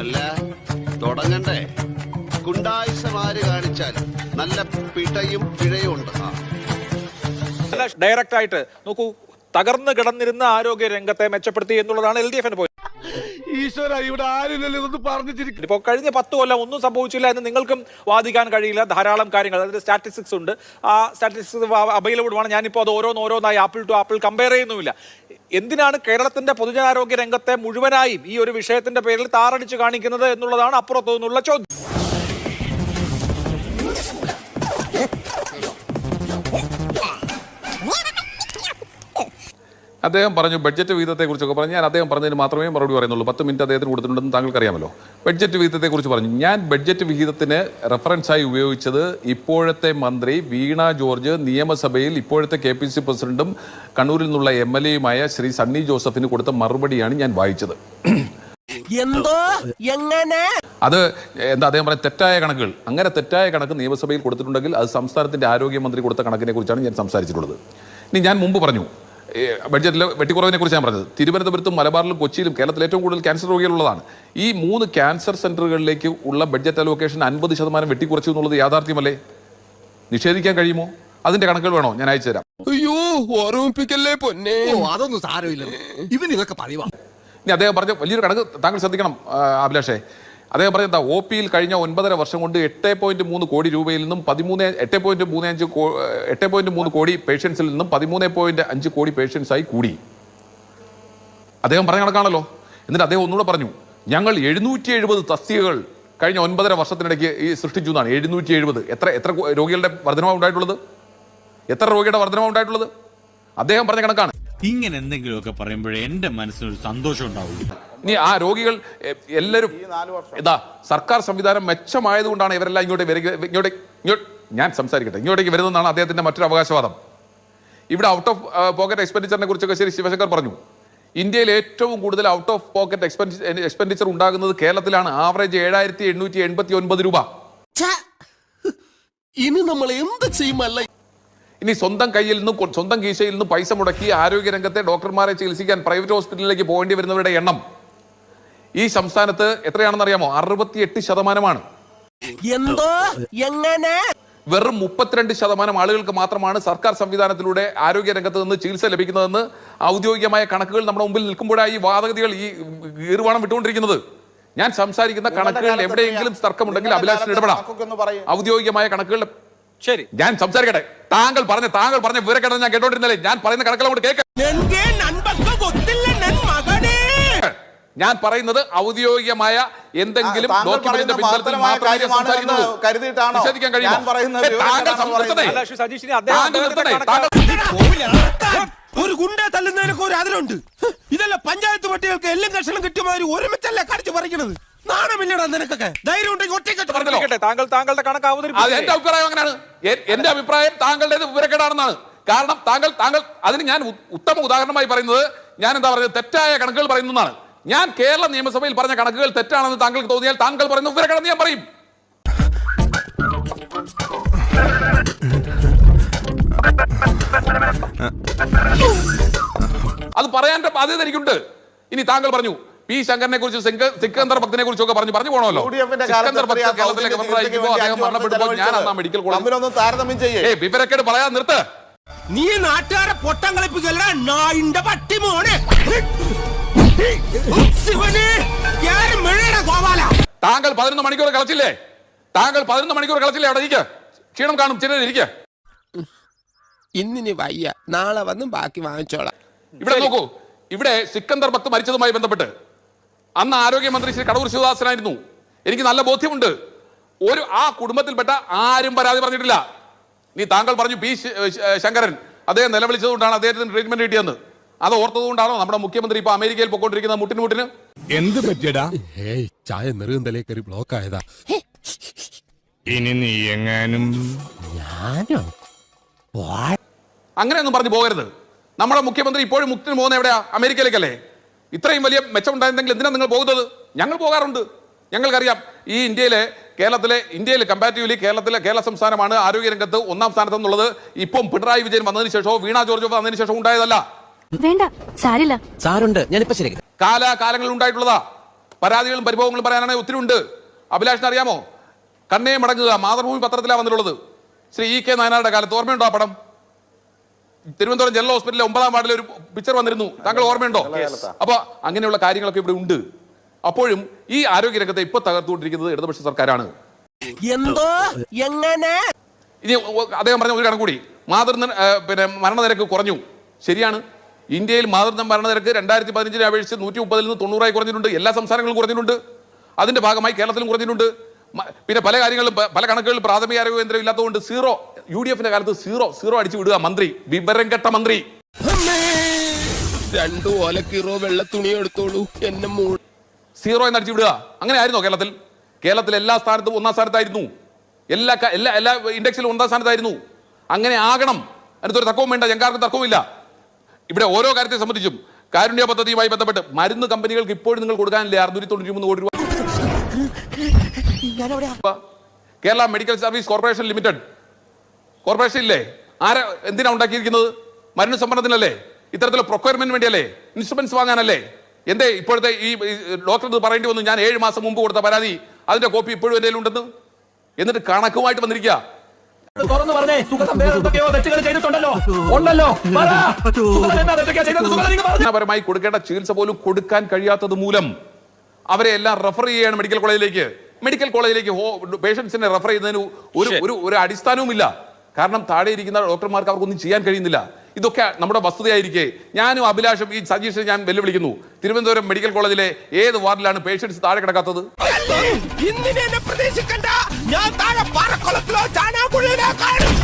അല്ല തുടങ്ങണ്ടേ. കുണ്ടായുസമാര് കാണിച്ചാൽ നല്ല പിടയും പിഴയും ഉണ്ട്. അല്ല ഡയറക്റ്റ് ആയിട്ട് നോക്കൂ തകർന്നു കിടന്നിരുന്ന ആരോഗ്യ രംഗത്തെ മെച്ചപ്പെടുത്തി എന്നുള്ളതാണ് എൽ ഡി എഫിന് പോയി ഈശ്വര ഇവിടെ ആരില്ലല്ലോ ഇതൊന്ന് ഇപ്പോൾ കഴിഞ്ഞ പത്ത് കൊല്ലം ഒന്നും സംഭവിച്ചില്ല എന്ന് നിങ്ങൾക്കും വാദിക്കാൻ കഴിയില്ല. ധാരാളം കാര്യങ്ങൾ അതിന്റെ സ്റ്റാറ്റിസ്റ്റിക്സ് ഉണ്ട്. ആ സ്റ്റാറ്റിസ്റ്റിക്സ് അവൈലബിൾ ആണ്. ഞാനിപ്പോൾ അത് ഓരോന്ന് ഓരോന്നായി ആപ്പിൾ ടു ആപ്പിൾ കമ്പയർ ചെയ്യുന്നുമില്ല. എന്തിനാണ് കേരളത്തിന്റെ പൊതുജനാരോഗ്യ രംഗത്തെ മുഴുവനായും ഈ ഒരു വിഷയത്തിന്റെ പേരിൽ താറടിച്ച് കാണിക്കുന്നത് എന്നുള്ളതാണ് അപ്പുറത്തു നിന്നുള്ള ചോദ്യം. അദ്ദേഹം പറഞ്ഞു ബഡ്ജറ്റ് വിഹിതത്തെക്കുറിച്ചൊക്കെ പറഞ്ഞു. ഞാൻ അദ്ദേഹം പറഞ്ഞതിന് മാത്രമേ മറുപടി പറയുന്നുള്ളൂ. പത്ത് മിനിറ്റ് അദ്ദേഹത്തിന് കൊടുത്തിട്ടുണ്ടെന്ന് താങ്കൾക്ക് അറിയാമല്ലോ ബഡ്ജറ്റ് വിഹിതത്തെക്കുറിച്ച് പറഞ്ഞു. ഞാൻ ബഡ്ജറ്റ് വിഹിതത്തിന് റെഫറൻസായി ഉപയോഗിച്ചത് ഇപ്പോഴത്തെ മന്ത്രി വീണ ജോർജ് നിയമസഭയിൽ ഇപ്പോഴത്തെ കെ പി സി പ്രസിഡന്റും കണ്ണൂരിൽ നിന്നുള്ള എം എൽ എയുമായ ശ്രീ സണ്ണി ജോസഫിന് കൊടുത്ത മറുപടിയാണ് ഞാൻ വായിച്ചത്. എന്തോ? എങ്ങനെ? അത് എന്താ അദ്ദേഹം പറഞ്ഞ തെറ്റായ കണക്കുകൾ. അങ്ങനെ തെറ്റായ കണക്ക് നിയമസഭയിൽ കൊടുത്തിട്ടുണ്ടെങ്കിൽ അത് സംസ്ഥാനത്തിന്റെ ആരോഗ്യമന്ത്രി കൊടുത്ത കണക്കിനെ കുറിച്ചാണ് ഞാൻ സംസാരിച്ചിട്ടുള്ളത്. ഇനി ഞാൻ മുമ്പ് പറഞ്ഞു. ബഡ്ജറ്റിലെ വെട്ടിക്കുറവിനെ കുറിച്ച് ഞാൻ പറഞ്ഞത്. തിരുവനന്തപുരത്തും മലബാറിലും കൊച്ചിയിലും കേരളത്തിൽ ഏറ്റവും കൂടുതൽ ക്യാൻസർ രോഗികളുള്ളതാണ്. ഈ മൂന്ന് ക്യാൻസർ സെന്ററുകളിലേക്ക് ഉള്ള ബഡ്ജറ്റ് അലോക്കേഷൻ അൻപത് ശതമാനം വെട്ടിക്കുറച്ചു എന്നുള്ളത് യാഥാർത്ഥ്യമല്ലേ? നിഷേധിക്കാൻ കഴിയുമോ? അതിന്റെ കണക്കുകൾ വേണോ? ഞാൻ അയച്ചു തരാം. അയ്യോ ഓർമ്മിപ്പിക്കല്ലേ പൊന്നെ? ഓ അതൊന്നും സാരമില്ല ഇവൻ ഇതൊക്കെ പറയുവാ ഇനി അദ്ദേഹം പറഞ്ഞ വലിയൊരു കണക്ക് താങ്കൾ ശ്രദ്ധിക്കണം അഭിലാഷേ. അദ്ദേഹം പറഞ്ഞ എന്താ ഒ പിയിൽ കഴിഞ്ഞ ഒൻപതര വർഷം കൊണ്ട് എട്ട് പോയിന്റ് മൂന്ന് കോടി രൂപയിൽ നിന്നും പതിമൂന്ന് എട്ട് പോയിന്റ് മൂന്ന് അഞ്ച് എട്ട് പോയിന്റ് മൂന്ന് കോടി പേഷ്യൻസിൽ നിന്നും പതിമൂന്ന് പോയിന്റ് അഞ്ച് കോടി പേഷ്യൻസായി കൂടി. അദ്ദേഹം പറഞ്ഞ കണക്കാണല്ലോ. എന്നിട്ട് അദ്ദേഹം ഒന്നുകൂടെ പറഞ്ഞു ഞങ്ങൾ എഴുന്നൂറ്റി എഴുപത് തസ്തികകൾ കഴിഞ്ഞ ഒൻപതര വർഷത്തിനിടയ്ക്ക് ഈ സൃഷ്ടിച്ചു എന്നാണ്. എഴുന്നൂറ്റി എഴുപത് എത്ര എത്ര രോഗികളുടെ വർധനമാണ് ഉണ്ടായിട്ടുള്ളത്? എത്ര രോഗിയുടെ വർധനമാണ് ഉണ്ടായിട്ടുള്ളത്? അദ്ദേഹം പറഞ്ഞ കണക്കാണ്. ഇങ്ങനെ എന്തെങ്കിലുമൊക്കെ പറയുമ്പോഴേ എന്റെ മനസ്സിനൊരു സന്തോഷം ഉണ്ടാവുള്ളൂ. ഇനി ആ രോഗികൾ എല്ലാവരും ഇതാ സർക്കാർ സംവിധാനം മെച്ചമായതുകൊണ്ടാണ് ഇവരെല്ലാം ഇങ്ങോട്ട് വരിക ഇങ്ങോട്ട് ഇങ്ങോട്ട് ഞാൻ സംസാരിക്കട്ടെ ഇങ്ങോട്ടേക്ക് വരുന്നതാണ് അദ്ദേഹത്തിന്റെ മറ്റൊരു അവകാശവാദം. ഇവിടെ ഔട്ട് ഓഫ് പോക്കറ്റ് എക്സ്പെൻഡിച്ചറിനെ കുറിച്ചൊക്കെ ശരി ശിവശങ്കർ പറഞ്ഞു. ഇന്ത്യയിൽ ഏറ്റവും കൂടുതൽ ഔട്ട് ഓഫ് പോക്കറ്റ് എക്സ്പെൻഡിച്ചർ ഉണ്ടാകുന്നത് കേരളത്തിലാണ് ആവറേജ് ഏഴായിരത്തി എണ്ണൂറ്റി എൺപത്തി ഒൻപത് രൂപ. ഇനി നമ്മൾ എന്ത് ചെയ്യുമല്ല ഇനി സ്വന്തം കയ്യിൽ നിന്ന് സ്വന്തം കീശയിൽ നിന്ന് പൈസ മുടക്കി ആരോഗ്യരംഗത്തെ ഡോക്ടർമാരെ ചികിത്സിക്കാൻ പ്രൈവറ്റ് ഹോസ്പിറ്റലിലേക്ക് പോകേണ്ടി വരുന്നവരുടെ എണ്ണം ഈ സംസ്ഥാനത്ത് എത്രയാണെന്ന് അറിയാമോ അറുപത്തിയെട്ട് ശതമാനമാണ്. എന്തോ? എങ്ങനെ? വെറും മുപ്പത്തിരണ്ട് ശതമാനം ആളുകൾക്ക് മാത്രമാണ് സർക്കാർ സംവിധാനത്തിലൂടെ ആരോഗ്യരംഗത്ത് നിന്ന് ചികിത്സ ലഭിക്കുന്നതെന്ന് ഔദ്യോഗികമായ കണക്കുകൾ നമ്മുടെ മുമ്പിൽ നിൽക്കുമ്പോഴാണ് ഈ വാദഗതികൾ ഈ ഗീർവാണം വിട്ടുകൊണ്ടിരിക്കുന്നത്. ഞാൻ സംസാരിക്കുന്ന കണക്കുകൾ എവിടെയെങ്കിലും തർക്കമുണ്ടെങ്കിൽ അഭിലാഷിന് ഇടപെടാം. ഔദ്യോഗികമായ കണക്കുകൾ ശരി. ഞാൻ സംസാരിക്കട്ടെ. താങ്കൾ പറഞ്ഞ താങ്കൾ പറഞ്ഞ വിവരക്കേട ഞാൻ കേട്ടോണ്ടിരുന്നില്ലേ? ഞാൻ പറയുന്ന കണക്കുകളോട് കേൾക്കാം ഞാൻ പറയുന്നത് ഔദ്യോഗികമായ എന്തെങ്കിലും ഒരു ഗുണ്ടെ തല്ലുന്നതിനൊക്കെ ഒരു അതിലുണ്ട് ഇതല്ല പഞ്ചായത്ത് പട്ടികൾക്ക് എല്ലാം കഷണം കിട്ടിയ ഒരുമിച്ചല്ലേ കടിച്ചു പറിക്കണത്? നാണമില്ലടാ നിനക്കൊക്കെ. ധൈര്യം ഉണ്ടെങ്കിൽ ഒറ്റയ്ക്ക് പറഞ്ഞല്ലോ. ഇരിക്കട്ടെ, താങ്കൾ താങ്കളുടെ കണക്ക് അത് അവതരിപ്പിച്ചു എന്റെ അഭിപ്രായം അങ്ങനെയാണ്. എ- എന്റെ അഭിപ്രായം താങ്കളുടേത് വിവരക്കേടാണെന്നാണ്. കാരണം താങ്കൾ താങ്കൾ അതിന് ഞാൻ ഉ- ഉത്തമ ഉദാഹരണമായി പറയുന്നത് ഞാൻ എന്താ പറയുന്നത്? തെറ്റായ കണക്കുകൾ പറയുന്നതാണ് ഞാൻ കേരള നിയമസഭയിൽ പറഞ്ഞ കണക്കുകൾ തെറ്റാണെന്ന് താങ്കൾക്ക് തോന്നിയാൽ താങ്കൾ പറയുന്ന വിവരക്കേടെന്ന് ഞാൻ പറയും. അത് പറയാൻ ബാധ്യത എനിക്കുണ്ട് ഇനി താങ്കൾ പറഞ്ഞു പി ശങ്കരനെ കുറിച്ച് സിക്കന്ദർ ഭക്തനെ കുറിച്ചൊക്കെ പറഞ്ഞു പറഞ്ഞു പോകണമല്ലോ സിക്കന്ദർ ഭക്ത് കേരളത്തിലെ ഗവർണറായിരിക്കുമ്പോൾ അദ്ദേഹം ഞാൻ അന്നാ മെഡിക്കൽ കോളേജ് വിവരക്കേട് പറയാൻ നിർത്ത്. നീ നാട്ടുകാരെ പൊട്ടം കളിപ്പിക്കല്ല നായിന്റെ പട്ടി മോനെ. താങ്കൾ പതിനൊന്ന് മണിക്കൂർ കളിച്ചില്ലേ? താങ്കൾ പതിനൊന്ന് മണിക്കൂർ കളിച്ചില്ലേ അവിടെ ഇരിക്കുക ക്ഷീണം കാണും ചിലർ ഇരിക്കുക ഇന്നിനി വയ്യ. നാളെ വന്നും ബാക്കി വാങ്ങിച്ചോളാം. ഇവിടെ നോക്കൂ. ഇവിടെ സിക്കന്ദർ ഭക്ത് മരിച്ചതുമായി ബന്ധപ്പെട്ട് അന്ന് ആരോഗ്യമന്ത്രി ശ്രീ കടൂർ ശിവദാസനായിരുന്നു എനിക്ക് നല്ല ബോധ്യമുണ്ട്. ഒരു ആ കുടുംബത്തിൽപ്പെട്ട ആരും പരാതി പറഞ്ഞിട്ടില്ല. നീ താങ്കൾ പറഞ്ഞു പി ശങ്കരൻ അദ്ദേഹം നിലവിളിച്ചതുകൊണ്ടാണ് അദ്ദേഹത്തിന് ട്രീറ്റ്മെന്റ് കിട്ടിയെന്ന്. അത് ഓർത്തതുകൊണ്ടാണോ നമ്മുടെ മുഖ്യമന്ത്രി ഇപ്പൊ അമേരിക്കയിൽ പൊക്കോണ്ടിരിക്കുന്ന മുട്ടിന് മുട്ടിന് എന്ത് പറ്റിയടാ? ഏയ് ചായ നെറുകന്തലേ കയറി ബ്ലോക്ക് ആയതാ. ഇനി നീ എങ്ങാനും ഞാനോ? അങ്ങനെയൊന്നും പറഞ്ഞു പോകരുത്. നമ്മുടെ മുഖ്യമന്ത്രി ഇപ്പോഴും മുക്തിന് പോകുന്ന എവിടെയാ? അമേരിക്കയിലേക്കല്ലേ? ഇത്രയും വലിയ മെച്ചമുണ്ടായിരുന്നെങ്കിൽ എന്തിനാണ് നിങ്ങൾ പോകുന്നത്? ഞങ്ങൾ പോകാറുണ്ട്. ഞങ്ങൾക്കറിയാം ഈ ഇന്ത്യയിലെ കേരളത്തിലെ ഇന്ത്യയിൽ കമ്പാരിറ്റീവ്ലി കേരളത്തിലെ കേരള സംസ്ഥാനമാണ് ആരോഗ്യരംഗത്ത് ഒന്നാം സ്ഥാനത്ത് എന്നുള്ളത് ഇപ്പം പിണറായി വിജയൻ വന്നതിന് ശേഷമോ വീണ ജോർജ് വന്നതിന് ശേഷം ഉണ്ടായതല്ല. വേണ്ട സാരില്ല. സാറുണ്ട് ഞാനിപ്പോ ശരി കാലാകാലങ്ങളിൽ ഉണ്ടായിട്ടുള്ളതാ. പരാതികളും പരിഭവങ്ങളും പറയാനാണെങ്കിൽ ഒത്തിരി ഉണ്ട്. അഭിലാഷിന് അറിയാമോ? കണ്ണേ മടങ്ങുക മാതൃഭൂമി പത്രത്തിലാണ് വന്നിട്ടുള്ളത്. ശ്രീ ഇ കെ നായനാരുടെ കാലത്ത് ഓർമ്മയുണ്ടോ ആ പടം? തിരുവനന്തപുരം ജനറൽ ഹോസ്പിറ്റലിലെ ഒമ്പതാം വാർഡിലെ ഒരു പിക്ചർ വന്നിരുന്നു. താങ്കൾ ഓർമ്മയുണ്ടോ? അപ്പൊ അങ്ങനെയുള്ള കാര്യങ്ങളൊക്കെ ഇവിടെ ഉണ്ട്. അപ്പോഴും ഈ ആരോഗ്യരംഗത്തെ ഇപ്പൊ തകർത്തുകൊണ്ടിരിക്കുന്നത് ഇടതുപക്ഷ സർക്കാരാണ്. എന്തോ? എങ്ങനെ? ഇനി അദ്ദേഹം പറഞ്ഞ ഒരു കണക്ക് കൂടി. മാതൃ പിന്നെ മരണനിരക്ക് കുറഞ്ഞു. ശരിയാണ്. ഇന്ത്യയിൽ മാതൃ മരണനിരക്ക് രണ്ടായിരത്തി പതിനഞ്ചിനെ അപേക്ഷിച്ച് നൂറ്റി മുപ്പതിൽ നിന്ന് തൊണ്ണൂറായി കുറഞ്ഞിട്ടുണ്ട്. എല്ലാ സംസ്ഥാനങ്ങളും കുറഞ്ഞിട്ടുണ്ട്. അതിന്റെ ഭാഗമായി കേരളത്തിലും കുറഞ്ഞിട്ടുണ്ട്. പിന്നെ പല കാര്യങ്ങളും പല കണക്കുകളിൽ പ്രാഥമിക ആരോഗ്യ കേന്ദ്രം ഇല്ലാത്തതുകൊണ്ട് സീറോ. യു ഡി എഫിന്റെ കാലത്ത് സീറോ സീറോ അടിച്ചു വിടുക മന്ത്രി. വിവരം കെട്ട മന്ത്രി. രണ്ടു ഓലക്കീറോ വെള്ള തുണി എടുത്തോളൂ. എന്നെ സീറോ എന്ന് അടിച്ചു വിടുക. അങ്ങനെ ആയിരുന്നോ കേരളത്തിൽ? കേരളത്തിൽ എല്ലാ സ്ഥാനത്തും ഒന്നാം സ്ഥാനത്തായിരുന്നു. എല്ലാ എല്ലാ എല്ലാ ഇൻഡെക്സിലും ഒന്നാം സ്ഥാനത്തായിരുന്നു. അങ്ങനെ ആകണം. അതിനൊരു തർക്കവും വേണ്ട. ഞങ്ങൾക്കാർക്കും തർക്കവുമില്ല ഇവിടെ ഓരോ കാര്യത്തെ സംബന്ധിച്ചും കാരുണ്യ പദ്ധതിയുമായി ബന്ധപ്പെട്ട് മരുന്ന് കമ്പനികൾക്ക് ഇപ്പോഴും നിങ്ങൾ കൊടുക്കാനില്ല? അറുന്നൂറ്റി തൊണ്ണൂറ്റി മൂന്ന് കോടി രൂപ. Kerala medical service corporation limited. Corporation ഇല്ലേ? ആരാ എന്തിനാ ഉണ്ടാക്കിയിരിക്കുന്നത്? മരുന്ന് സംഭരണത്തിനല്ലേ ഇത്തരത്തിലുള്ള പ്രൊക്വയർമെന്റ് വേണ്ടിയല്ലേ? ഇൻസ്ട്രുമെന്റ്സ് വാങ്ങാനല്ലേ? എന്തേ ഇപ്പോഴത്തെ ഈ ഡോക്ടർ ഇത് പറയേണ്ടി വന്നു ഞാൻ ഏഴ് മാസം മുമ്പ് കൊടുത്ത പരാതി അതിന്റെ കോപ്പി ഇപ്പോഴും എന്തെങ്കിലും ഉണ്ടെന്ന് എന്നിട്ട് കണക്കുമായിട്ട് വന്നിരിക്കുക തുറന്നു പറഞ്ഞേ സുഗതം വേറെ എന്തൊക്കെയോ തെറ്റുകൾ ചെയ്തിട്ടുണ്ടല്ലോ. ഉണ്ടല്ലോ. പരമായി കൊടുക്കേണ്ട ചികിത്സ പോലും കൊടുക്കാൻ കഴിയാത്തത് മൂലം അവരെ എല്ലാം റെഫർ ചെയ്യാണ് മെഡിക്കൽ കോളേജിലേക്ക് മെഡിക്കൽ കോളേജിലേക്ക് പേഷ്യൻസിനെ റെഫർ ചെയ്യുന്നതിന് ഒരു ഒരു ഒരു അടിസ്ഥാനവുമില്ല. കാരണം താഴെ ഇരിക്കുന്ന ഡോക്ടർമാർക്ക് അവർക്കൊന്നും ചെയ്യാൻ കഴിയുന്നില്ല. ഇതൊക്കെ നമ്മുടെ വസ്തുതയായിരിക്കെ. ഞാനും അഭിലാഷം ഈ സജീഷിനെ ഞാൻ വെല്ലുവിളിക്കുന്നു. തിരുവനന്തപുരം മെഡിക്കൽ കോളേജിലെ ഏത് വാർഡിലാണ് പേഷ്യൻസ് താഴെ കിടക്കാത്തത്? ഞാൻ താഴെ പാറക്കുളത്തിലോ ചാനാകുഴിയിലോ കാണും.